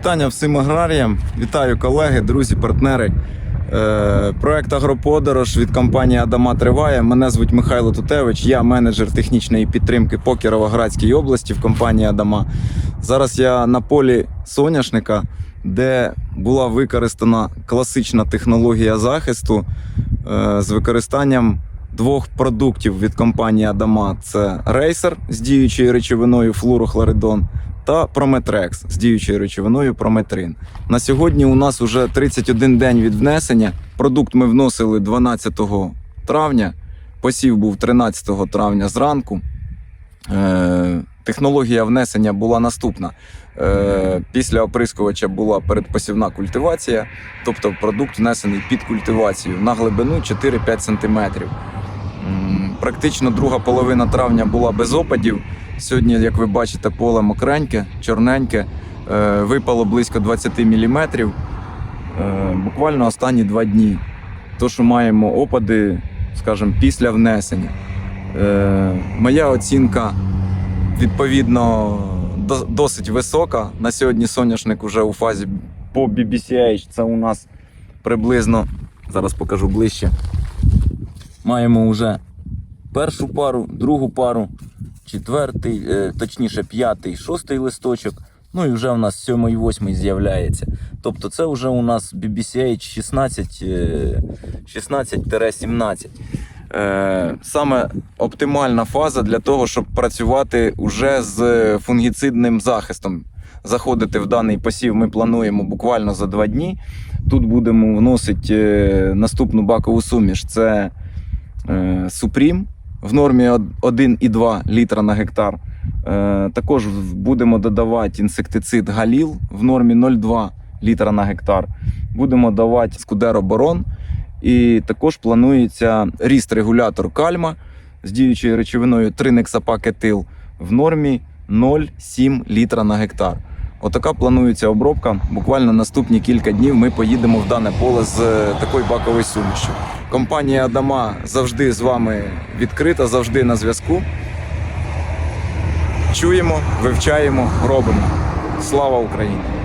Вітання всім аграріям, вітаю колеги, друзі, партнери. Е, Проект Агроподорож від компанії Адама триває. Мене звуть Михайло Тутевич, я менеджер технічної підтримки по Кіровоградській області в компанії Адама. Зараз я на полі соняшника, де була використана класична технологія захисту е, з використанням двох продуктів від компанії Адама: це рейсер з діючою речовиною флурохлоридон та Прометрекс з діючою речовиною Прометрин. На сьогодні у нас вже 31 день від внесення. Продукт ми вносили 12 травня, посів був 13 травня зранку. Е, технологія внесення була наступна. Е, після оприскувача була передпосівна культивація, тобто продукт внесений під культивацію на глибину 4-5 см. Практично друга половина травня була без опадів. Сьогодні, як ви бачите, поле мокреньке, чорненьке, е, випало близько 20 мм. Е, буквально останні два дні. То, що маємо опади, скажімо, після внесення. Е, моя оцінка відповідно досить висока. На сьогодні соняшник вже у фазі по BBCH. Це у нас приблизно, зараз покажу ближче. Маємо вже першу пару, другу пару, четвертий, е, точніше, п'ятий, шостий листочок. Ну і вже у нас сьомий, восьмий з'являється. Тобто це вже у нас BBCH 16, е, 16-17. Е, Саме оптимальна фаза для того, щоб працювати уже з фунгіцидним захистом. Заходити в даний посів ми плануємо буквально за два дні. Тут будемо вносити е, наступну бакову суміш. Це е, Супрім в нормі 1,2 літра на гектар. Е, Також будемо додавати інсектицид Галіл в нормі 0,2 літра на гектар. Будемо давати Скудеро Борон. І також планується ріст-регулятор кальма з діючою речовиною тринексапакетил в нормі 0,7 літра на гектар. Отака планується обробка. Буквально наступні кілька днів ми поїдемо в дане поле з е, такою баковою сумішю. Компанія Адама завжди з вами відкрита, завжди на зв'язку. Чуємо, вивчаємо, робимо. Слава Україні!